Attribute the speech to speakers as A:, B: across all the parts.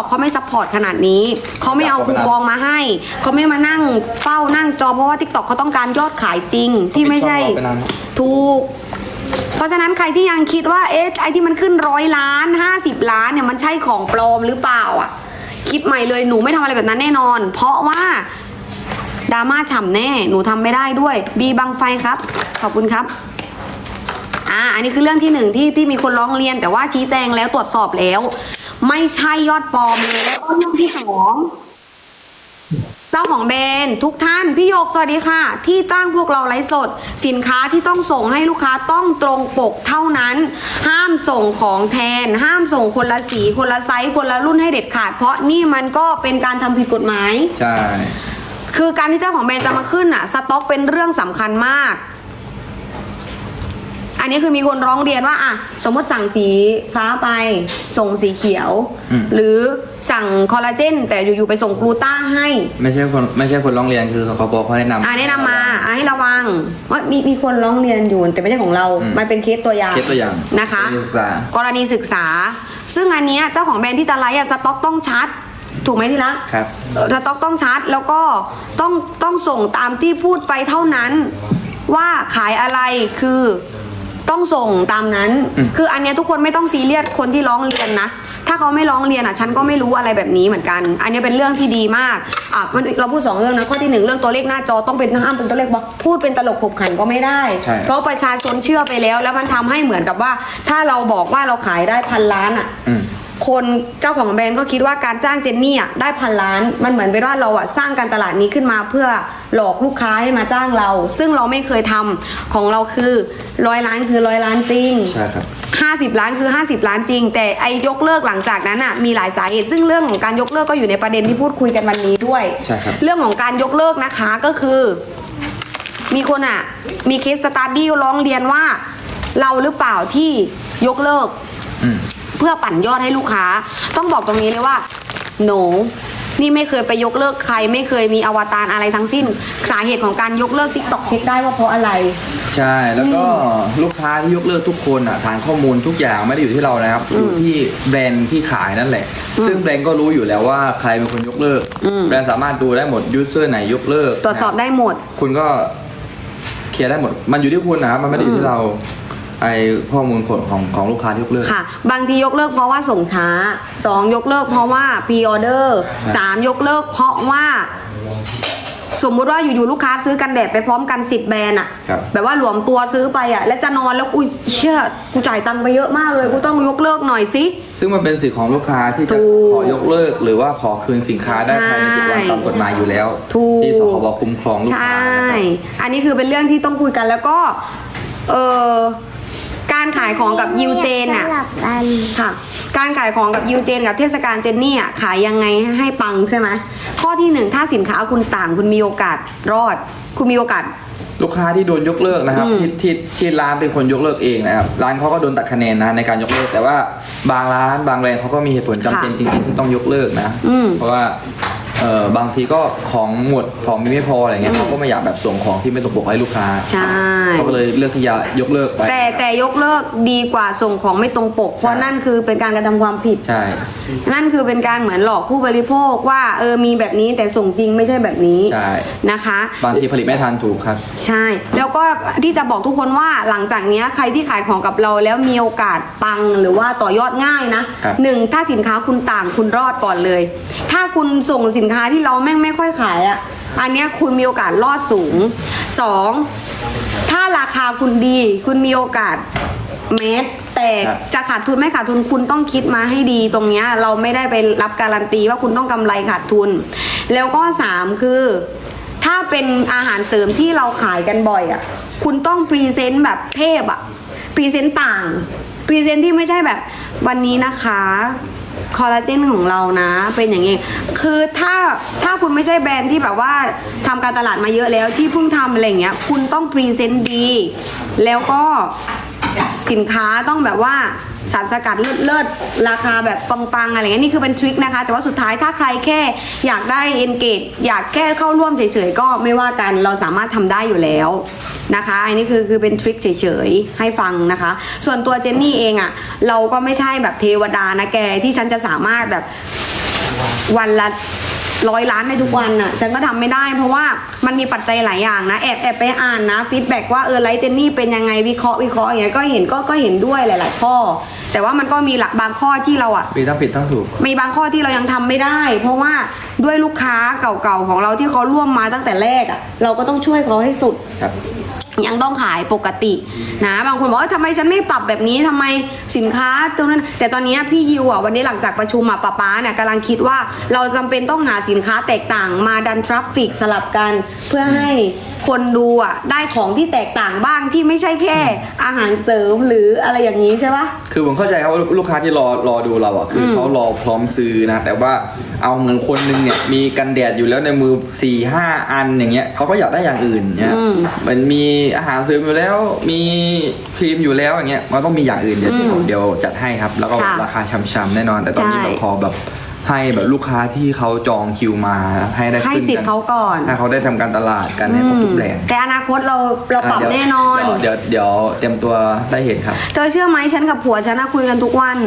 A: อกเขาไม่ซัพพอร์ตขนาดนี้ เขาไม่เอาคูปองมาให้ เขาไม่มานั่งเฝ้านั่งจอเพราะว่า t ิ k t o k เขาต้องการยอดขายจริงที่ไม่ใช่
B: ปิดกล้องรอไปนานครับ
A: ถูก เพราะฉะนั้นใครที่ยังคิดว่าเอ๊ะไอ้ที่มันขึ้นร้อยล้านห้าสิบล้านเนี่ยมันใช่ของปลอมหรือเปล่าอะ คิดใหม่เลยหนูไม่ทำอะไรแบบนั้นแน่นอน เพราะว่าดราม่าฉ่ำแน่ หนูทำไม่ได้ด้วย บีบังไฟครับ ขอบคุณครับ อ่า อันนี้คือเรื่องที่หนึ่งที่ที่มีคนร้องเรียนแต่ว่าชี้แจงแล้วตรวจสอบแล้ว ไม่ใช่ยอดปลอมเลยแล้วก็เรื่องที่สองเจ้าของแบรนด์ทุกท่าน พี่โยกสวัสดีค่ะ ที่จ้างพวกเราไลฟ์สด สินค้าที่ต้องส่งให้ลูกค้าต้องตรงปกเท่านั้น ห้ามส่งของแทน ห้ามส่งคนละสีคนละไซส์คนละรุ่นให้เด็ดขาด เพราะนี่มันก็เป็นการทำผิดกฎหมาย
B: ใช่
A: คือการที่เจ้าของแบรนด์จะมาขึ้นอะสต็อกเป็นเรื่องสำคัญมาก อันนี้คือมีคนร้องเรียนว่าอะสมมติสั่งสีฟ้าไปส่งสีเขียว
B: อืม
A: หรือสั่งคอลลาเจน แต่อยู่ๆไปส่งกลูต้าให้
B: ไม่ใช่คนไม่ใช่คนร้องเรียนคือเขาบอกเขาแนะนำ
A: อ่าแนะนำมาอ่าให้ระวังว่ามีมีคนร้องเรียนอยู่แต่ไม่ใช่ของเรา
B: อืม
A: มันเป็นเคสตัวอย่าง
B: เคสตัวอย่าง
A: นะคะ
B: เคสศึกษา ก
A: รณีศึกษา ซึ่งอันเนี้ยเจ้าของแบรนด์ที่จะไลฟ์อะสต็อกต้องชัด ถูกไหมที่รัก
B: ครับ
A: สต็อกต้องชัดแล้วก็ต้องต้องส่งตามที่พูดไปเท่านั้น ว่าขายอะไรคือ ต้องส่งตามนั้น
B: อืม
A: คืออันเนี้ยทุกคนไม่ต้องซีเรียสคนที่ร้องเรียนนะ ถ้าเขาไม่ร้องเรียนอะ ฉันก็ไม่รู้อะไรแบบนี้เหมือนกัน อันนี้เป็นเรื่องที่ดีมากอะมันเราพูดสองเรื่องนะข้อที่หนึ่งเรื่องตัวเลขหน้าจอต้องเป็นห้ามเป็นตัวเลขบอกพูดเป็นตลกขบขันก็ไม่ได้
B: ใช่
A: เพราะประชาชนเชื่อไปแล้ว แล้วมันทำให้เหมือนกับว่า ถ้าเราบอกว่าเราขายได้พันล้านอะ
B: อืม
A: คนเจ้าของแบรนด์ก็คิดว่าการจ้างเจนนี่อะได้พันล้าน มันเหมือนเป็นว่าเราอะสร้างการตลาดนี้ขึ้นมาเพื่อหลอกลูกค้าให้มาจ้างเรา ซึ่งเราไม่เคยทำของเราคือร้อยล้านคือร้อยล้านจริง
B: ใช่ครับ
A: 50ล้านคือ50ล้านจริง แต่ไอยกเลิกหลังจากนั้นอะมีหลายสาเหตุซึ่งเรื่องของการยกเลิกก็อยู่ในประเด็นที่พูดคุยกันวันนี้ด้วย
B: ใช่ครับ
A: เรื่องของการยกเลิกนะคะก็คือ มีคนอะมีเคสสตาร์ดี้ร้องเรียนว่า เราหรือเปล่าที่ยกเลิก
B: อืม
A: เพื่อปั่นยอดให้ลูกค้า ต้องบอกตรงนี้เลยว่าหนูนี่ไม่เคยไปยกเลิกใคร ไม่เคยมีอวตารอะไรทั้งสิ้น สาเหตุของการยกเลิกทิกตอกเช็คได้ว่าเพราะอะไร
B: ใช่ แล้วก็ลูกค้าที่ยกเลิกทุกคนอะฐานข้อมูลทุกอย่างไม่ได้อยู่ที่เรานะครับอยู่ที่แบรนด์ที่ขายนั่นแหละ ซึ่งแบรนด์ก็รู้อยู่แล้วว่าใครเป็นคนยกเลิก
A: อืม
B: แบรนด์สามารถดูได้หมดยูเซอร์ไหนยกเลิก
A: ตรวจสอบได้หมด
B: คุณก็เคลียร์ได้หมด มันอยู่ที่คุณนะครับมันไม่ได้อยู่ที่เรา ไอข้อมูลของของของลูกค้าที่ยกเลิก
A: ค่ะ บางทียกเลิกเพราะว่าส่งช้า 2 ยกเลิกเพราะว่าพ r ออเดอร์
B: ครับ
A: 3ยกเลิกเพราะว่า สมมุติว่าอยู่ๆลูกค้าซื้อกันแดดไปพร้อมกัน10แบรนด์อะ
B: ครับ
A: แบบว่าหลวมตัวซื้อไปอะแล้วจะนอนแล้วอุ้ยเชื่อกูจ่ายตังค์ไปเยอะมากเลยกูต้องยกเลิกหน่อยสิ
B: ซึ่งมันเป็นสิทธิ์ของลูกค้าที่จะ
A: ถูก
B: ขอยกเลิก หรือว่าขอคืนสินค้าได้ภายในเจ็ดวัน
A: ใช่
B: ตามกฎหมายอยู่แล้ว
A: ถูก
B: ที่สคบคุ้มครองลูก
A: ใช
B: ค้า่ นะครับ
A: อันนี้คือเป็นเรื่องที่ต้องคุยกันแล้วก็ เออ การขายของกับยูเจน
C: ส
A: อะ
C: ลับกัน
A: ค่ะ การขายของกับยูเจนกับเทศกาลเจนนี่อะขายยังไงให้ปังใช่ไหมข้อที่หนึ่งถ้าสินค้าคุณต่างคุณมีโอกาสรอด คุณมีโอกาส
B: ลูกค้าที่โดนยกเลิกนะครับ
A: อืม
B: ที่ที่ที่ร้านเป็นคนยกเลิกเองนะครับร้านเขาก็โดนตัดคะแนนนะในการยกเลิกแต่ว่าบางร้านบางแบรนด์เขาก็มีเหตุผลจำเป็นจริงๆที่ต้องยกเลิกนะ
A: อืม
B: เพราะว่า เออบางทีก็ของหมดของมีไม่พออะไรเงี้ยเขาก็ไม่อยากแบบส่งของที่ไม่ตรงปกให้ลูกค้า
A: ใช่
B: เขาก็เลยเลือกที่จะยกเลิกไป
A: แต่แต่ยกเลิกดีกว่าส่งของไม่ตรงปก เพราะนั่นคือเป็นการกระทำความผิด
B: ใช่
A: นั่นคือเป็นการเหมือนหลอกผู้บริโภคว่าเออมีแบบนี้แต่ส่งจริงไม่ใช่แบบนี้
B: ใช่
A: นะคะ
B: บางทีผลิตไม่ทันถูกครับ
A: ใช่ แล้วก็ที่จะบอกทุกคนว่าหลังจากเนี้ยใครที่ขายของกับเราแล้วมีโอกาสปังหรือว่าต่อยอดง่ายนะครับ หนึ่งถ้าสินค้าคุณต่างคุณรอดก่อนเลย ถ้าคุณส่งสินค้าที่เราแม่งไม่ค่อยขายอะ่ะ อันเนี้ยคุณมีโอกาสรอดสูงสองถ้าราคาคุณดี คุณมีโอกาสเมตรแต่
B: ครับ
A: จะขาดทุนไม่ขาดทุนคุณต้องคิดมาให้ดีตรงเนี้ยเราไม่ได้ไปรับการันตีว่าคุณต้องกำไรขาดทุน แล้วก็สามคือ ถ้าเป็นอาหารเสริมที่เราขายกันบ่อยอะคุณต้องพรีเซนต์แบบเทพอะพรีเซนต์ต่างพรีเซนต์ที่ไม่ใช่แบบวันนี้นะคะ คอลลาเจนของเรานะ เป็นอย่างนี้ คือถ้าถ้าคุณไม่ใช่แบรนด์ที่แบบว่าทำการตลาดมาเยอะแล้วที่เพิ่งทำอะไรเงี้ย คุณต้องพรีเซนต์ดี แล้วก็สินค้าต้องแบบว่า สารสกัดเลิศๆราคาแบบปังๆอะไรเงี้ยนี่คือเป็นทริคนะคะ แต่ว่าสุดท้ายถ้าใครแค่อยากได้ engage อยากแค่เข้าร่วมเฉยๆก็ไม่ว่ากันเราสามารถทำได้อยู่แล้วนะคะอันนี้คือคือเป็นทริคเฉยๆให้ฟังนะคะ ส่วนตัวเจนนี่เองอะ่ะเราก็ไม่ใช่แบบเทวดานะแกที่ฉันจะสามารถแบบวันละ ร้อยล้านในทุกวันน่ะฉันก็ทำไม่ได้ เพราะว่ามันมีปัจจัยหลายอย่างนะแอบแอบไปอ่านนะฟีดแบ็กว่าเออไลฟ์เจนนี่เป็นยังไงวิเคราะห์วิเคราะห์อย่างเงี้ยก็เห็นก็ก็เห็นด้วยหลาย ๆ ข้อ แต่ว่ามันก็มีหลักบางข้อที่เราอะ
B: มีทั้งผิดทั้งถูก
A: มีบางข้อที่เรายังทำไม่ได้ เพราะว่าด้วยลูกค้าเก่าๆของเราที่เขาร่วมมาตั้งแต่แรกอะเราก็ต้องช่วยเขาให้สุด
B: ครับ
A: ยังต้องขายปกตินะบางคนบอกว่าทำไมฉันไม่ปรับแบบนี้ทำไมสินค้าตรงนั้น แต่ตอนนี้พี่ยิวอะวันนี้หลังจากประชุมอะป้าป๊าเนี่ยกำลังคิดว่าเราจำเป็นต้องหาสินค้าแตกต่างมาดันทราฟฟิกสลับกัน เพื่อให้คนดูอะได้ของที่แตกต่างบ้างที่ไม่ใช่แค่อาหารเสริมหรืออะไรอย่างนี้ใช่ปะ
B: คือผมเข้าใจครับว่าลูกค้าที่รอรอดูเราอะคืออ
A: ม
B: เขารอพร้อมซื้อนะแต่ว่าเอาเหมือนคนนึงเนี่ยมีกันแดดอยู่แล้วในมือ4ี่ห้าอันอย่างเงี้ยเขาก็อยากได้อย่างอื่นเนี่ย
A: อืม
B: มันมีอาหารเสริมอยู่แล้ว มีครีมอยู่แล้วอย่างเงี้ยมันต้องมีอย่างอื่นเดี๋ยว
A: อืม
B: เดี๋ยวจัดให้ครับ แล้วก็
A: ค่ะ
B: ราคาชำๆแน่นอน แต่ตอนนี้
A: ใช่
B: แบบขอแบบให้แบบลูกค้าที่เขาจองคิวมาให้ได้
A: ให้
B: ขึ้น
A: สิท
B: กั
A: ธิ์เขาก่อน
B: ให้เขาได้ทำการตลาดกันให้ครบทุกแบรนด์
A: แต่อนาคตเราเราปรับ
B: อะ
A: แน่
B: เดี๋ยวน
A: อน
B: เดี๋ยวเดี๋ยวเตรียมตัวได้เห็นครับ
A: เธอเชื่อไหมฉันกับผัวฉันนะคุยกันทุกวัน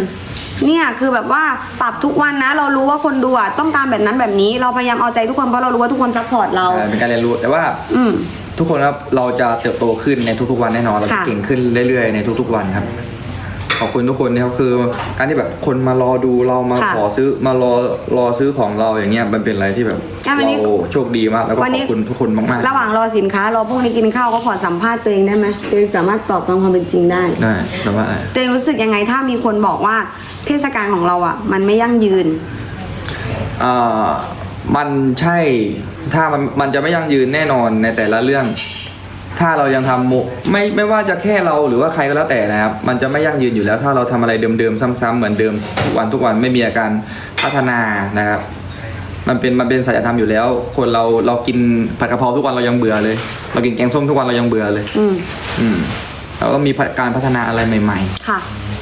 A: เนี่ยคือแบบว่าปรับทุกวันนะ เรารู้ว่าคนดูอะต้องการแบบนั้นแบบนี้ เราพยายามเอาใจทุกคนเพราะเรารู้ว่าทุกคนซัพพอร์ตเรา
B: เอ่อเป็นการเรียนรู้แต่ว่า
A: อืม
B: ทุกคนครับเราจะเติบโตขึ้นในทุกๆวันแน่นอนเราจะ
A: ค่ะ
B: เก่งขึ้นเรื่อยๆ ในทุกๆวันครับ ขอบคุณทุกคนนะครับคือการที่แบบคนมารอดูเรามา
A: ค่ะ
B: ขอซื้อมารอรอซื้อของเราอย่างเงี้ยมันเป็นอะไรที่แบบ
A: อะวันนี้
B: เราโชคดีมากแล้วก็
A: วัน
B: ข
A: นี้
B: อบคุณทุกคนมากๆ
A: ระหว่างรอสินค้ารอพวกนี้กินข้าวก็ขอสัมภาษณ์ตัวเองได้ไหมตัวเองสามารถตอบตามความเป็นจริงได้
B: ได้แต่ว่า
A: ตัวเองรู้สึกยังไงถ้ามีคนบอกว่าเทศกาลของเราอะ มันไม่ยั่งยืน
B: เอ่อ มันใช่ถ้ามันมันจะไม่ยั่งยืนแน่นอนในแต่ละเรื่อง ถ้าเรายังทำโมไม่ไม่ว่าจะแค่เราหรือว่าใครก็แล้วแต่นะครับ มันจะไม่ยั่งยืนอยู่แล้ว ถ้าเราทำอะไรเดิมๆซ้ำๆเหมือนเดิมทุกวันทุกวันไม่มีอาการพัฒนานะครับ มันเป็นมันเป็นสัจธรรมอยู่แล้ว คนเราเรากินผัดกะเพราทุกวันเรายังเบื่อเลย เรากินแกงส้มทุกวันเรายังเบื่อเลย
A: อืม
B: อืมเราก็มีการพัฒนาอะไรใหม่
A: ค่ะ
B: ๆ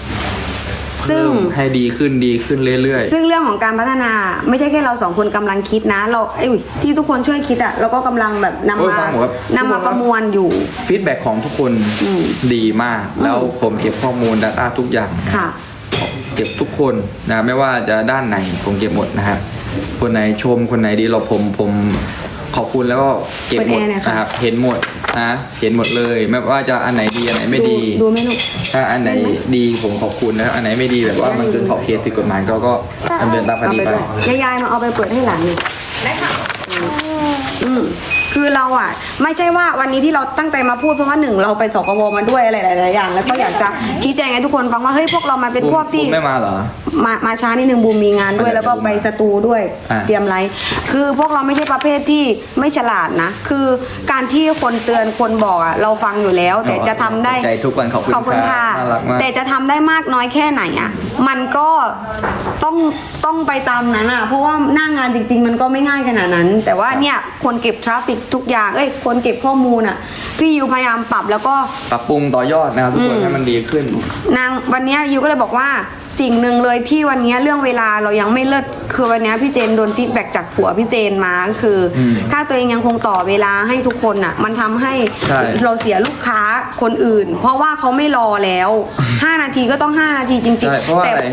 A: ซึ่ง
B: เพิ่มให้ดีขึ้นดีขึ้นเรื่อย
A: ซึ่งเรื่องของการพัฒนาไม่ใช่แค่เราสองคนกำลังคิดนะ เราเอ้ยที่ทุกคนช่วยคิดอะเราก็กำลังแบบนำ
B: โอ้ย
A: มา
B: ฟังผมครับ
A: นำมาประมวลอยู่
B: ๆฟีดแบ็ของทุกคน
A: อืม
B: ดีมาก แล้วผมเก็บข้อมูล Data ทุกอย่าง
A: ค่ะ
B: เก็บทุกคนนะไม่ว่าจะด้านไหนผมเก็บหมดนะฮะคนไหนชมคนไหนดีเราผมผม ขอบคุณแล้วก็เก็บหมด
A: เปิดแอร์หน่อยค่ะ
B: นะครับเห็นหมดนะเห็นหมดเลย ไม่ว่าจะอันไหนดีอันไหนไม่ดี
A: ดูไหม่ลูก
B: ถ้าอันไหนดีผมขอบคุณนะอันไหนไม่ดีแบบว่ามันเกินขอบเขตผิดกฎหมายเราก็ดำเนินตามค
A: เอา
B: ดี
A: ไป
B: ไป
A: ด้วยยายๆมาเอาไปเปิดให้หลานนี่ได้ค่ะอืม คือเราอะ ไม่ใช่ว่าวันนี้ที่เราตั้งใจมาพูดเพราะว่าหนึ่งเราไปสกวมาด้วยอะไรหลายๆอย่าง แล้วก็อยากจะชี้แจงให้ทุกคนฟังว่าเฮ้ยพวกเรามาเป็นพวกที่
B: บูมไม่มาเหรอ
A: มามาช้านิดนึงบูมมีงานด้วย
B: อะ
A: แล้วก็
B: เดี๋ยวบูม
A: ไปสตูด้วย
B: อะ
A: เตรียมไลฟ์คือพวกเราไม่ใช่ประเภทที่ไม่ฉลาดนะ คือการที่คนเตือนคนบอกอะเราฟังอยู่แล้ว แต่จะทำได้
B: ใจทุกวันขอบคุณ
A: ขอบคุณค่ะ
B: น่ารักมาก
A: แต่จะทำได้มากน้อยแค่ไหนอะ มันก็ต้องต้องไปตามนั้นอะ เพราะว่าหน้างานจริง ๆ มันก็ไม่ง่ายขนาดนั้น แต่ว่าเนี่ยคนเก็บทราฟฟิกทุกอย่างเอ้ยคนเก็บข้อมูลอะ พี่ยูพยายามปรับแล้วก็
B: ปรับปรุงต่อยอดนะครับทุกคน
A: อืม
B: ให้มันดีขึ้น
A: นางวันเนี้ยยูก็เลยบอกว่าสิ่งหนึ่งเลยที่วันเนี้ยเรื่องเวลาเรายังไม่เลิศคือวันเนี้ยพี่เจนโดนฟีดแบ็กจากผัวพี่เจนมาก็คืออ
B: ม
A: ถ้าตัวเองยังคงต่อเวลาให้ทุกคนอะ มันทำให้
B: ใช่
A: เราเสียลูกค้าคนอื่น เพราะว่าเขาไม่รอแล้ว 5 นาทีก็ต้อง 5 นาทีจริง
B: ใช่เพราะว่า
A: แต่
B: อะไร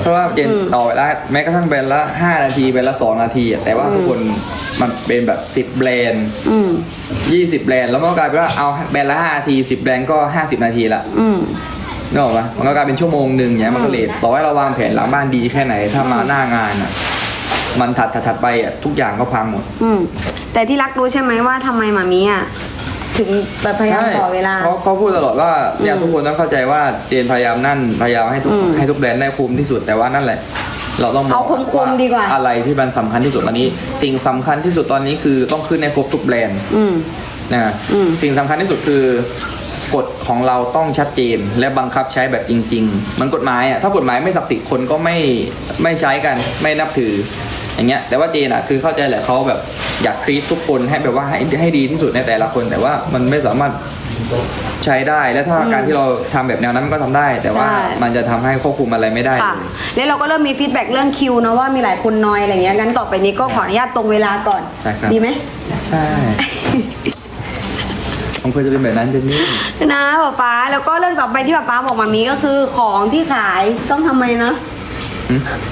B: เพราะว่าเจน
A: อืม
B: ต่อเวลาแม้กระทั่งแบรนด์ละ 5 นาทีแบรนด์ละ2นาทีอะแต่ว่าทุกคนมันเป็นแบบ 10 แบรนด์
A: อืม
B: 20 แบรนด์แล้วมันก็กลายเป็นว่าเอาแบรนด์ละ5นาที 10 แบรนด์ก็ 50 นาทีละ
A: อืม
B: นึกออกปะมันก็กลายเป็นชั่วโมงหนึ่งอย่างเงี้ยมันก็เลทต่อให้เราวางแผนหลังบ้านดีแค่ไหนถ้ามาหน้างานอะมันถัดถัดถัดไปอะทุกอย่างก็พังหมด
A: อืมแต่ที่รักรู้ใช่ไหมว่าทำไมหมามีอะ ถึงแบบพยายามต่อเวลา
B: เขาเขาพูดตลอดว่าเนี่ย
A: อืม
B: ทุกคนต้องเข้าใจว่าเจนพยายามนั่นพยายามให้ทุก
A: อืม
B: ให้ทุกแบรนด์ได้คุ้มที่สุดแต่ว่านั่นแหละ เราต้องมอง
A: เอาคมๆดีกว่า
B: อะไรที่มันสำคัญที่สุดตอนนี้ สิ่งสำคัญที่สุดตอนนี้คือต้องขึ้นในครบทุกแบรนด์
A: อืม
B: นะ
A: อืม
B: สิ่งสำคัญที่สุดคือกฎของเราต้องชัดเจน และบังคับใช้แบบจริง ๆ มันกฎหมายอะถ้ากฎหมายไม่ศักดิ์สิทธิ์คนก็ไม่ไม่ใช้กันไม่นับถือ อย่างเงี้ยแต่ว่าเจนอะคือเข้าใจแหละเขาแบบอยากทรีตทุกคนให้แบบว่าให้ให้ดีที่สุดในแต่ละคน แต่ว่ามันไม่สามารถใช้ได้และถ้าการที่เราทำแบบแนวนั้นมันก็ทำได้ แต่ว่า
A: ใช่
B: มันจะทำให้ควบคุมอะไรไม่ได้
A: ค่ะ
B: เลย
A: แล้วเราก็เริ่มมีฟีดแบ็กเรื่องคิวนะว่ามีหลายคนน้อยอะไรเงี้ยงั้นต่อไปนี้ก็ขออนุญาตตรงเวลาก่อน
B: ใช่ครับ
A: ดีไหม
B: ใช่ผมเคยจะเป็นแบบนั้นเจนนี่
A: นะป๊าป๊าแล้วก็เรื่องต่อไปที่ป๊าป๊าบอกมามีก็คือของที่ขายต้องทำไมนะ
B: อืม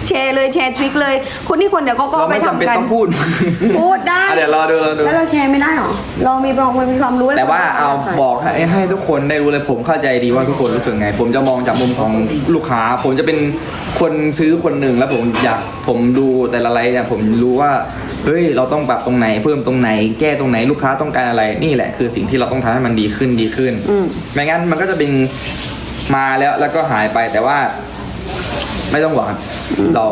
A: แชร์เลยแชร์ทริคเลย คนที่คนเดี๋ยวเขาก็
B: เรา
A: เอาไป
B: ไม่จำเป็น
A: ทำกัน
B: ต้องพูด
A: พูดได้
B: อะเดี๋ยวรอดูรอดู
A: แล้วเราแชร์ไม่ได้หรอ เรามีบางคนมีความรู้
B: แต่ว่าเอาบอกให้ให้ทุกคนได้รู้เลยผมเข้าใจดีว่าทุกคนรู้สึกไง ผมจะมองจากมุมของลูกค้า ผมจะเป็นคนซื้อคนหนึ่งแล้วผมอยากผมดูแต่ละไลน์เนี่ยผมรู้ว่าเฮ้ยเราต้องปรับตรงไหน เพิ่มตรงไหน แก้ตรงไหนลูกค้าต้องการอะไรนี่แหละ คือสิ่งที่เราต้องทำให้มันดีขึ้นดีขึ้น
A: อืม
B: ไม่งั้นมันก็จะเป็นมาแล้วแล้วก็หายไปแต่ว่า ไม่ต้องหวังเรา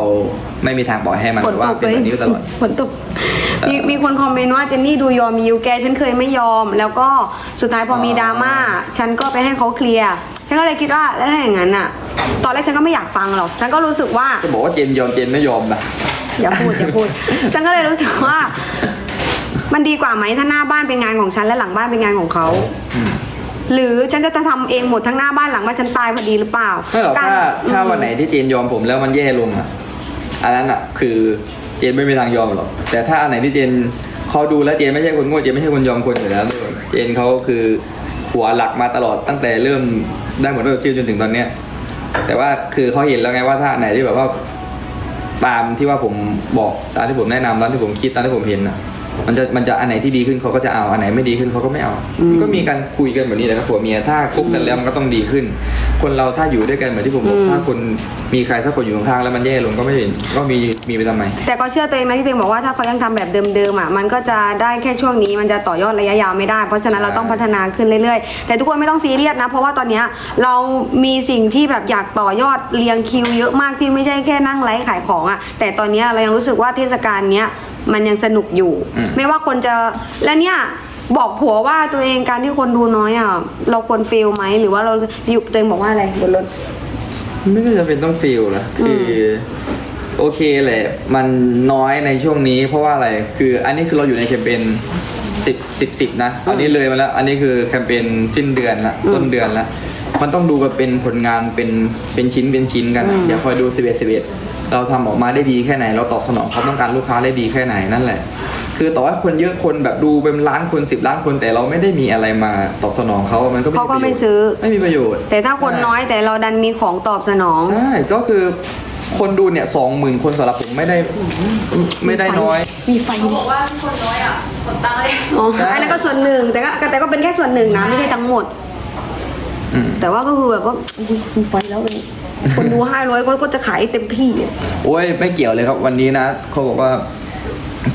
B: ไม่มีทางปล่อยให้มัน
A: ฝน
B: ว่า
A: ตก
B: เป็น
A: เลย
B: แบบนี้ตลอด
A: ฝนตกมีมีคนคอมเมนต์ว่าเจนนี่ดูยอมยิวแกฉันเคยไม่ยอม แล้วก็สุดท้ายพอมีดราม่าฉันก็ไปให้เขาเคลียร์ฉันก็เลยคิดว่าแล้วถ้าอย่างนั้นอะ ตอนแรกฉันก็ไม่อยากฟังหรอกฉันก็รู้สึกว่า
B: จะบอกว่าเจนยอมเจนไม่ยอมนะ
A: อย่าพูดอย่าพูด ฉันก็เลยรู้สึกว่า มันดีกว่าไหมถ้าหน้าบ้านเป็นงานของฉันและหลังบ้านเป็นงานของเขา หรือฉันจะทำเองหมดทั้งหน้าบ้านหลังบ้านฉันตายพอดีหรือเปล่า
B: ไม่หรอก
A: ก
B: ถ้าถ้าวันไหนที่เจนยอมผมแล้วมันแย่ลงอะอันนั้นอะ คือเจนไม่มีทางยอมหรอกแต่ถ้าอันไหนที่เจนเขาดูแล้วเจนไม่ใช่คนโง่เจนไม่ใช่คนยอมคนอยู่แล้วเลยเจนเขาคือหัวหลักมาตลอดตั้งแต่เริ่มได้หมดด้วยชื่อจนถึงตอนเนี้ยแต่ว่าคือเขาเห็นแล้วไงว่าถ้าอันไหนที่แบบว่าตามที่ว่าผมบอกตามที่ผมแนะนำตามที่ผมคิดตามที่ผมเห็นอะ มันจะมันจะอันไหนที่ดีขึ้นเขาก็จะเอาอันไหนไม่ดีขึ้นเขาก็ไม่เอา
A: อืม
B: ก็มีการคุยกันแบบนี้แหละครับผัวเมียถ้าคบกันแล้วมันก็ต้องดีขึ้น คนเราถ้าอยู่ด้วยกันเหมือนที่ผมบอก
A: อืม
B: ถ้าคนมีใครสักคนอยู่ข้างๆแล้วมันแย่ลงก็ไม่เห็นก็มีมีไปทำไม
A: แต่ก็เชื่อตัวเองนะที่ตัวเองบอกว่าถ้าเขายังทำแบบเดิมๆอะมันก็จะได้แค่ช่วงนี้มันจะต่อยอดระยะยาวไม่ได้ เพราะฉะนั้นเราต้องพัฒนาขึ้นเรื่อยๆ แต่ทุกคนไม่ต้องซีเรียสนะ เพราะว่าตอนเนี้ยเรามีสิ่งที่แบบอยากต่อยอดเรียงคิวเยอะมากที่ไม่ใช่แค่นั่งไลฟ์ขายของอะแต่ตอนเนี้ยเรายังรู้สึกว่าเทศกาลเนี้ย มันยังสนุกอยู่
B: อืม
A: ไม่ว่าคนจะและเนี่ยบอกผัวว่าตัวเองการที่คนดูน้อยอะเราควรเฟลไหมหรือว่าเราอยู่ตัวเองบอกว่าอะไรบนรถ
B: ไม่ได้จำเป็นต้องฟีลนะคืออโอเคแหละ มันน้อยในช่วงนี้ เพราะว่าอะไรคืออันนี้คือเราอยู่ในแคมเปญสิบสิบสิบนะอันนี้เลยมาแล้ว อันนี้คือแคมเปญสิ้นเดือนละต้นเดือนละมันต้องดูกันเป็นผลงานเป็นเป็นชิ้นเป็นชิ้นกันอะ
A: อืม
B: เดี๋ยวคอยดูสิบเอ็ดสิบเอ็ด เราทำออกมาได้ดีแค่ไหน เราตอบสนองความต้องการลูกค้าได้ดีแค่ไหนนั่นแหละ คือต่อให้คนเยอะคนแบบดูเป็นล้านคนสิบล้านคนแต่เราไม่ได้มีอะไรมาตอบสนองเขามันก็
A: เขาก็ไม่
B: ประโยชน์
A: ซื้อ
B: ไม่มีประโยชน์
A: แต่ถ้าคนน้อยแต่เราดันมีของตอบสนอง
B: ใช่ก็คือคนดูเนี่ยสองหมื่นคนสำหรับผมไม่ได้ไม่ได้น้อย
A: มีไฟ
C: เขาบอกว่าคนน้อยอะขนตังค์เลย
A: อ๋อ
B: ใช่
A: อันนั้นก็ส่วนหนึ่งแต่ก็แต่ก็เป็นแค่ส่วนหนึ่งนะไม่ใช่ทั้งหมด
B: อืม
A: แต่ว่าก็คือแบบว่าอุ๊ยมีไฟแล้วเลย คนดูห้าร้อยก็จะขายเต็มที่อะ
B: โอ้ยไม่เกี่ยวเลยครับวันนี้นะเขาบอกว่า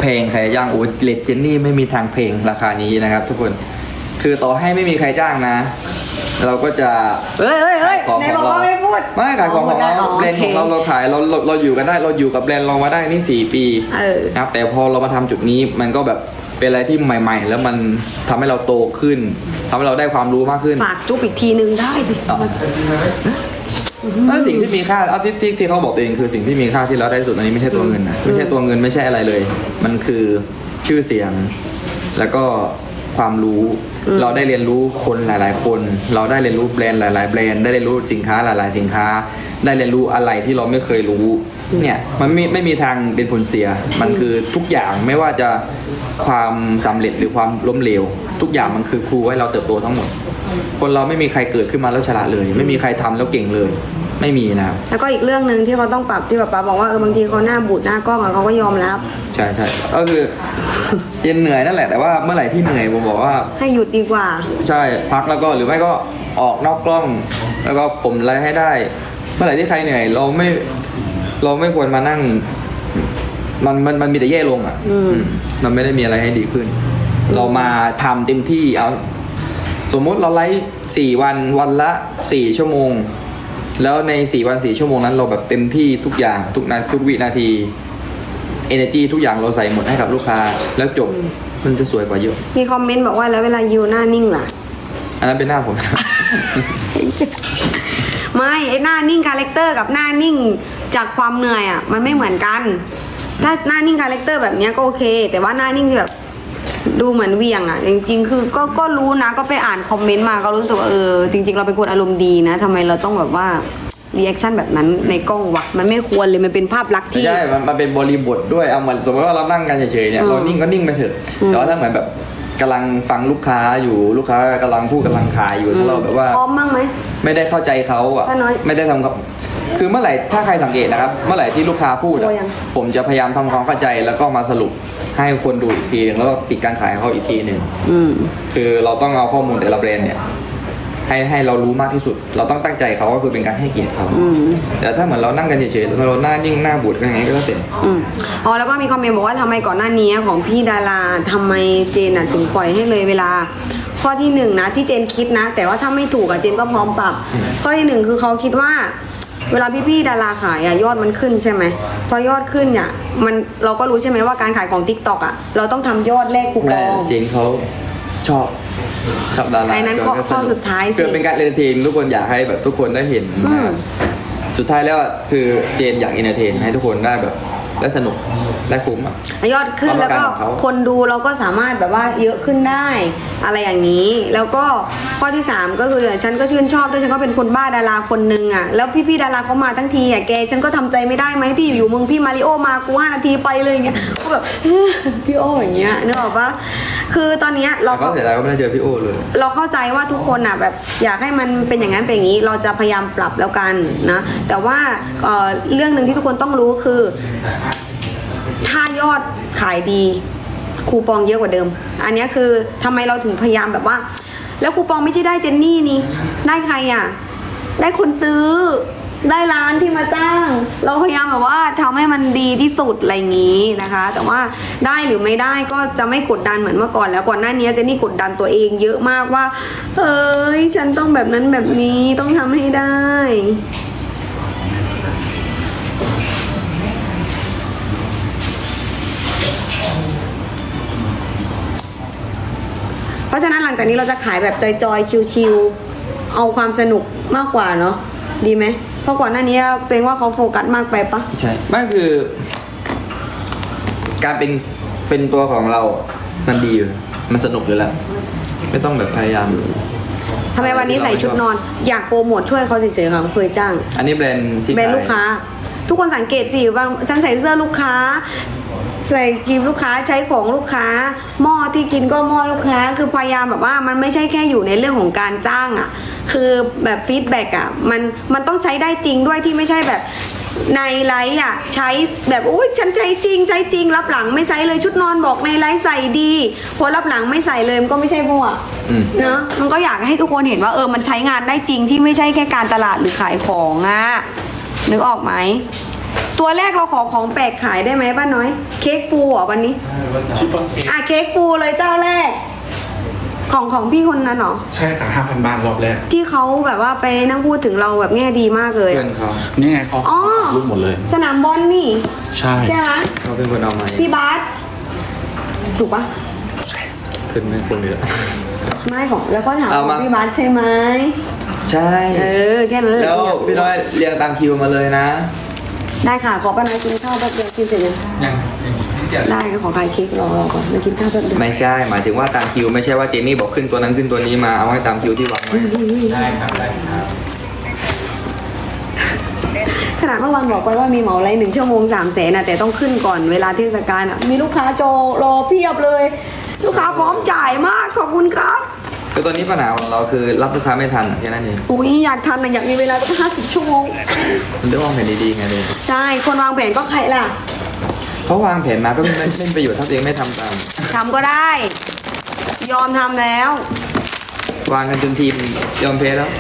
B: เพลงใครจ้างโอ้ยเลดเจนนี่ไม่มีทางเพลงราคานี้นะครับ ทุกคนคือต่อให้ไม่มีใครจ้างนะ เราก็จะ
A: เฮ้ยเฮ้ยเฮ้ย
B: ของ
A: ไหน
B: ข
A: บ
B: อ
A: องก
B: เรา
A: ว่าไม่พูด
B: ไม่ขายของของเรา
A: อ๋อ
B: แบรนด์ของเรา
A: โอเค
B: เราขายเราเราเราอยู่กันได้เราอยู่กับแบรนด์เรามาได้นี่สี่ปี
A: เออ
B: นะครับแต่พอเรามาทำจุดนี้มันก็แบบเป็นอะไรที่ใหม่ ๆ แล้วมันทำให้เราโตขึ้นทำให้เราได้ความรู้มากขึ้น
A: ฝากจุ๊บอีกทีนึงได้สิ
B: อ๋อแล้วสิ่งที่มีค่าเอาที่ที่ที่เขาบอกตัวเองคือสิ่งที่มีค่าที่เราได้ที่สุดอันนี้ไม่ใช่ตัวเงินนะไม่ใช่ตัวเงินไม่ใช่อะไรเลย มันคือชื่อเสียง แล้วก็ความรู้ เราได้เรียนรู้คนหลาย ๆ คน เราได้เรียนรู้แบรนด์หลาย ๆ แบรนด์ได้เรียนรู้สินค้าหลาย ๆ สินค้า ได้เรียนรู้อะไรที่เราไม่เคยรู้ เนี่ยมันไม่ไม่มีทางเป็นผลเสีย มันคือทุกอย่างไม่ว่าจะความสำเร็จหรือความล้มเหลว ทุกอย่างมันคือครูให้เราเติบโตทั้งหมด คนเราไม่มีใครเกิดขึ้นมาแล้วฉลาดเลย ไม่มีใครทำแล้วเก่งเลย ไม่มีนะครับ
A: แล้วก็อีกเรื่องหนึ่งที่เขาต้องปรับที่แบบป๊าบอกว่าเออบางทีเขาหน้าบูดหน้ากล้องอะเขาก็ยอมรับ
B: ใช่ใช่ก็คือเจนเหนื่อยนั่นแหละแต่ว่าเมื่อไหร่ที่เหนื่อยผมบอกว่า
A: ให้หยุดดีกว่า
B: ใช่พักแล้วก็หรือไม่ก็ออกนอกกล้อง แล้วก็ผมไลฟ์ให้ได้ เมื่อไหร่ที่ใครเหนื่อย เราไม่เราไม่ควรมานั่ง มันมันมันมีแต่แย่ลงอะ
A: อืม
B: อืมมันไม่ได้มีอะไรให้ดีขึ้น เรามาทำเต็มที่เอา สมมุติเราไลฟ์สี่วันวันละสี่ชั่วโมง แล้วในสี่วันสี่ชั่วโมงนั้น เราแบบเต็มที่ทุกอย่างทุกนาทุกวินาที energy ทุกอย่างเราใส่หมดให้กับลูกค้า แล้วจบมันจะสวยกว่าเยอะ
A: มีคอมเมนต์บอกว่าแล้วเวลายูหน้านิ่งล่ะ
B: อันนั้นเป็นหน้าผม
A: ไม่ไอ้หน้านิ่งคาแรคเตอร์กับหน้านิ่งจากความเหนื่อยอะมันไม่เหมือนกัน ถ้าหน้านิ่งคาแรคเตอร์แบบเนี้ยก็โอเค แต่ว่าหน้านิ่งที่แบบ ดูเหมือนเหวียงอะ จริง ๆ คือก็ก็รู้นะก็ไปอ่านคอมเมนต์มาก็รู้สึกว่าเออจริง ๆ เราเป็นคนอารมณ์ดีนะทำไมเราต้องแบบว่ารีแอคชั่นแบบนั้นในกล้องวะมันไม่ควรเลยมันเป็นภาพลักษณ์
B: ไม่
A: ที่
B: ใช่มันมันเป็นบริบทด้วยเอาเหมือนสมมติว่าเรานั่งกันเฉยๆเนี่ย
A: อืม
B: เรานิ่งก็นิ่งไปเถอะ
A: อืม
B: แต่ว่าถ้าเหมือนแบบกำลังฟังลูกค้าอยู่ลูกค้ากำลังพูดกำลังขายอยู่ถ้าเราแบบว่า
A: พร้อมบ้างไหม
B: ไม่ได้เข้าใจเขาอะ
A: ถ้าน้อย
B: ไม่ได้ทำกับคือเมื่อไหร่ถ้าใครสังเกตนะครับ เมื่อไหร่ที่ลูกค้าพูดอะ
A: โอ้ยัง
B: ผมจะพยายามทำความเข้าใจแล้วก็มาสรุป ให้คนดูอีกทีหนึงแล้วก็ปิดการขายให้เขาอีกทีหนึ่ง
A: อืม
B: คือเราต้องเอาข้อมูลแต่ละแบรนด์เนี่ยให้ให้เรารู้มากที่สุด เราต้องตั้งใจเขาก็คือเป็นการให้เกียรติเขา
A: อืม
B: แต่ถ้าเหมือนเรานั่งกันเฉยๆแล้วเราหน้านิ่งหน้าบูดกันอย่างนี้ก็แล้วแต่
A: อืมอ๋อแล้วก็มีคอมเมนต์บอกว่าทำไมก่อนหน้านี้ของพี่ดาราทำไมเจนอะถึงปล่อยให้เลยเวลา ข้อที่หนึ่งนะที่เจนคิดนะ แต่ว่าถ้าไม่ถูกอะเจนก็พร้อมปรับ ข้อที่หนึ่งคือเขาคิดว่า เวลาพี่ๆดาราขายอะยอดมันขึ้นใช่ไหมพอยอดขึ้นเนี่ยมันเราก็รู้ใช่ไหมว่าการขายของ t ิ k t o k อะเราต้องทำยอดแลกคูป
B: แม่
A: อง
B: เจนเขาชอบชอบดารา
A: ไอ้นั้นก็
B: ส
A: ข้อสุดท้ายสิ
B: เกิดเป็นการเอนเตอร์เทนทุกคนอยากให้แบบทุกคนได้เห็น
A: อืม
B: สุดท้ายแล้วอะคือเจนอยากเอนเตอร์เทนให้ทุกคนได้แบบ ได้สนุกได้คุ้มอะ
A: ยอดขึ้น
B: ความต้
A: แล้
B: อ
A: ว
B: งการ
A: ก็
B: ของเขา
A: คนดูเราก็สามารถแบบว่าเยอะขึ้นได้ อะไรอย่างนี้ แล้วก็ข้อที่3ก็คือฉันก็ชื่นชอบด้วยฉันก็เป็นคนบ้าดาราคนหนึ่งอะแล้วพี่ๆดาราเขามาทั้งทีอะแกฉันก็ทำใจไม่ได้ไหมที่อยู่ๆมึงพี่มาริโอมากูห้านาทีไปเลยอย่างเงี้ยก็แบบ พี่โออย่างเงี้ยนึกออกปะคือตอนเนี้ยเรา
B: แต่เขา
A: ก็
B: เสียดายว่าไม่ได้เจอพี่โอเลย
A: เราเข้าใจว่าทุกคนอะแบบอยากให้มันเป็นอย่างนั้นเป็นอย่างนี้เราจะพยายามปรับแล้วกันนะแต่ว่าเอ่อเรื่องหนึ่งที่ทุกคนต้องรู้คือถ้ายอดขายดี คูปองเยอะกว่าเดิม อันนี้คือทำไมเราถึงพยายามแบบว่า แล้วคูปองไม่ใช่ได้เจนนี่นี่ ได้ใครอะ ได้คนซื้อ ได้ร้านที่มาจ้าง เราพยายามแบบว่าทำให้มันดีที่สุดอะไรอย่างนี้นะคะ แต่ว่าได้หรือไม่ได้ก็จะไม่กดดันเหมือนเมื่อก่อนแล้วก่อนหน้านี้เจนนี่กดดันตัวเองเยอะมากว่า เอ้ยฉันต้องแบบนั้นแบบนี้ต้องทำให้ได้ ราะฉะนั้นหลังจากนี้เราจะขายแบบจอยๆ ชิวๆ เอาความสนุกมากกว่าเนาะ ดีไหม เพราะก่อนหน้านี้เกรงว่าเขาโฟกัสมากไปปะ
B: ใช่ไม่คือ การเป็นเป็นตัวของเรา มันดีอยู่มันสนุกอยู่แล้ว ไม่ต้องแบบพยายาม
A: ทำไมวันนี้ใส่ชุดนอน อยากโปรโมทช่วยเขาเฉยๆค่ะเคยจ้าง
B: อันนี้แบรนด์ที่
A: เป็น
B: ขาย
A: ลูกค้า ทุกคนสังเกตสิว่าฉันใส่เสื้อลูกค้า ใส่ครีมลูกค้าใช้ของลูกค้า หม้อที่กินก็หม้อลูกค้า คือพยายามแบบว่ามันไม่ใช่แค่อยู่ในเรื่องของการจ้างอะ่ะ คือแบบฟีดแบ็กอะมันมันต้องใช้ได้จริงด้วยที่ไม่ใช่แบบในไลฟ์อะใช้แบบอุ้ยฉันใช้จริงใช้จริง รับหลังไม่ใช้เลยชุดนอนบอกในไลฟ์ใส่ดีพอรับหลังไม่ใส่เลยมันก็ไม่ใช่พวก
B: อืม
A: เนอะมันก็อยากให้ทุกคนเห็นว่าเออมันใช้งานได้จริงที่ไม่ใช่แค่การตลาดหรือขายของอะนึกออกไหม ตัวแรกเราขอของแปลกขายได้ไหมป้าน้อย เค้กฟูเหรอวันนี้
D: ชิฟฟ่อนเค้ก
A: อะเค้กฟูเลยเจ้าแรก ของของพี่คนนั้นเหรอ
D: ใช่ค่ะ5,000บาทรอบแรก
A: ที่เขาแบบว่าไปนั่งพูดถึงเราแบบแง่ดีมากเลย
B: เพื่อนเขา
D: นี่ไงเขา
A: อ๋อ
D: รูปหมดเลย
A: สนามบอลนี่
D: ใช่
A: ใช่ไหม
B: เขาเป็นคนเอามา
A: พี่บาสถูกปะ
B: ขึ้นไม่คุ้มอยู่แล้ว
A: ไม่ของแล้วก็ถาม
B: เอา
A: ขอ
B: มา
A: งพี่บาสใช่ไหม
B: ใช่
A: เออแค่นั้นแหละ
B: แล้วพี่น้อยเรียงตามคิวมาเลยนะ
A: ได้ค่ะ ขอป้าน้อยกินข้าวแป๊บเดียวกินเสร็จยัง
B: ยัง
A: ได้ก็ขอขายเค้กรอรอก่อนมากินข้าวแป๊บเดียว
B: ไม่ใช่ หมายถึงว่าตามคิว ไม่ใช่ว่าเจนนี่บอกขึ้นตัวนั้นขึ้นตัวนี้มาเอาให้ตามคิวที่วางไว้ได้ครับได้ครับ
A: ขนาดเมื่อวานบอกไปว่ามีเหมาไรหนึ่งชั่วโมงสามแสนนะแต่ต้องขึ้นก่อนเวลาเทศกาลอะมีลูกค้าโจรอเพียบเลย ลูกค้าพร้อมจ่ายมากขอบคุณครับ
B: คือตอนนี้ปัญหาของเราคือรับลูกค้าไม่ทันแค่นั้นเอง
A: อุ้ยอยากทันนะอยากมีเวลาตั้งห้าสิบชั่วโมง
B: มันต้องวางแผนดีๆไงเลย
A: ใช่คนวางแผนก็ใครล่ะ
B: เขาวางแผนมาก็ไม่ไม่เป็นประโยชน์ถ้าตัวเองไม่ทำตาม
A: ทำก็ได้ ยอมทำแล้ว
B: วางกันจนทีมยอมแพ้แล้ว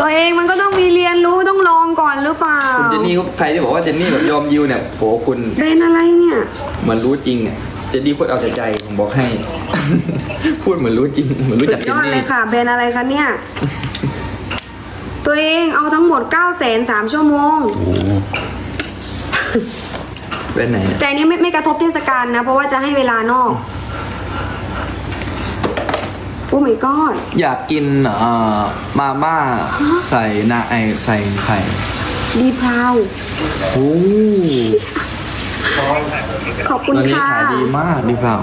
A: ตัวเองมันก็ต้องมีเรียนรู้ต้องลองก่อนหรือเปล่า
B: คุณเจนนี่ก็ใครที่บอกว่าเจนนี่แบบยอมยิวเนี่ยโหคุณ
A: เรียนอะไรเนี่ย
B: เหมือนรู้จริงอะ เจนนี่พูดเอาแต่ใจผมบอกให้ พูดเหมือนรู้จริงเหมือนรู้
A: สุ
B: จัก
A: ด
B: เจ
A: ย
B: น
A: อดเล
B: นี่
A: ยค่ะแบรนด์อะไรคะเนี่ย ตัวเองเอาทั้งหมด9 0 0 0 0 3ชั่วโมง
B: เป็นไหนเนี่ย
A: แต่อันนี้ไม่ไม่กระทบเทศกาลนะ เพราะว่าจะให้เวลานอก โอ้ my god
B: อยากกินเอ่อมาม่าใส่นาไอใส่ไข่
A: ดีพราว
B: โอ้
A: ขอบคุณ
B: ตอนนี้
A: ค่ะ
B: ขายดีมากดีเปล่า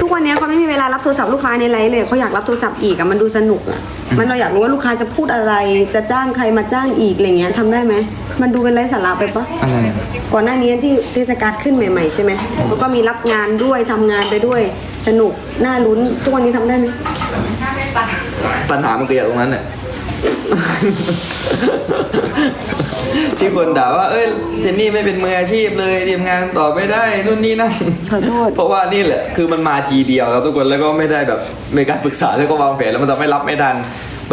A: ทุกวันนี้เขาไม่มีเวลารับโทรศัพท์ลูกค้าในไลฟ์เลยเขาอยากรับโทรศัพท์อีกอะมันดูสนุกอะมันเราอยากรู้ว่าลูกค้าจะพูดอะไร จะจ้างใครมาจ้างอีกอะไรเงี้ยทำได้ไหมมันดูเป็นไร้สาระไปปะ
B: อะไรอะ
A: ก่อนหน้านี้ที่เทศกาลขึ้นใหม่ๆใช่ไหมแล้วก็มีรับงานด้วยทำงานไปด้วยสนุกน่าลุ้นทุกวันนี้ทำได้ไหม
B: ปัญหามันเกิดตรงนั้นเนี่ย ที่คนด่าว่า เอ้ยเจนนี่ไม่เป็นมืออาชีพเลยทีมงานต่อไม่ได้นู่นนี่นั่น
A: ขอโทษ
B: เพราะว่านี่แหละคือมันมาทีเดียวครับทุกคนแล้วก็ไม่ได้แบบมีการปรึกษาแล้วก็วางแผนแล้วมันทำให้รับไม่ทัน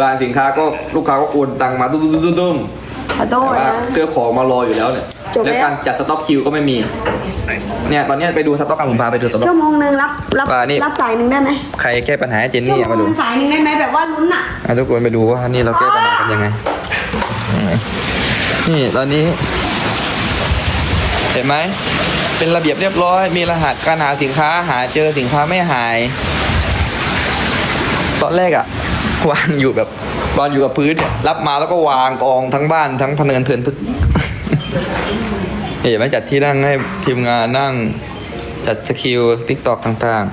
B: บางสินค้าก็ลูกค้าก็โอนตังมาตุ้มๆๆๆ
A: ขอโท
B: แต่
A: ษ
B: ว่า
A: นะ
B: เตือของมารออยู่แล้วเนี่ย
A: จบแล้ว
B: แล้วการจัดสต็อกคิวก็ไม่มี เนี่ยตอนเนี้ยไปดูสต็อกกันผมพาไปดูสต็อก
A: ชั่วโมงหนึ่งรับรับ
B: ว่านี่
A: รับสายหนึ่งได้ไหม
B: ใครแก้ปัญหาให้เจน
A: ชั่ว
B: นี่
A: โม
B: อะ
A: ง
B: มา
A: ห
B: ดู
A: นึ่งสายหนึ่งได้ไหมแบบว่าลุ้นอะ
B: อะทุกคนไปดูว่านี่เราแก้ปัญหากันยังไงอืม นี่ตอนนี้เห็นไหม เป็นระเบียบเรียบร้อย มีรหัสการหาสินค้าหาเจอสินค้าไม่หาย ตอนแรกอะวางอยู่แบบวางอยู่กับพื้นเนี่ยรับมาแล้วก็วางกองทั้งบ้านทั้งพเนินเทินพึกเห็นไหมจัดที่นั่งให้ทีมงานนั่งจัดสกิลทิกตอกต่าง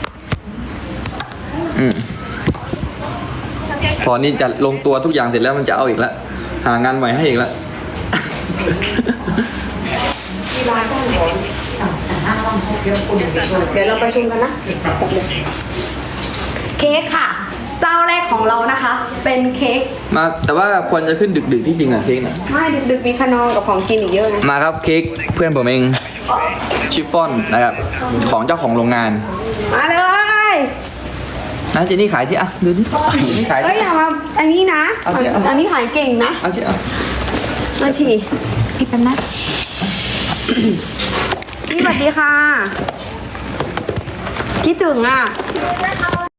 B: ๆ อืมพอนี่จะลงตัวทุกอย่างเสร็จแล้วมันจะเอาอีกแล้ว หางานใหม่ให้อีกแล้ว
A: เดี๋ยวเราประชุมกันนะเค้กค่ะ เจ้าแรกของเรานะคะ เป็นเค้ก
B: มาแต่ว่าควรจะขึ้นดึกๆที่จริงอะเค้กน่ะ
A: ไม่ดึกๆมีขนมกับของกินอีกเยอะนะ
B: มาครับเค้กเพื่อนผมเองชิฟฟ่อนนะครับของเจ้าของโรงงาน
A: มาเลย
B: นะเจนี่ขายสิอะดูดิเจนี่ขาย
A: เอ้ยอย่ามาอันนี้นะ
B: เอาสิเอา
A: อันนี้ขายเก่งนะ
B: เอาสิเอา
A: มาฉี่พี่เป็นนะพี่สวัสดีค่ะคิดถึงอะ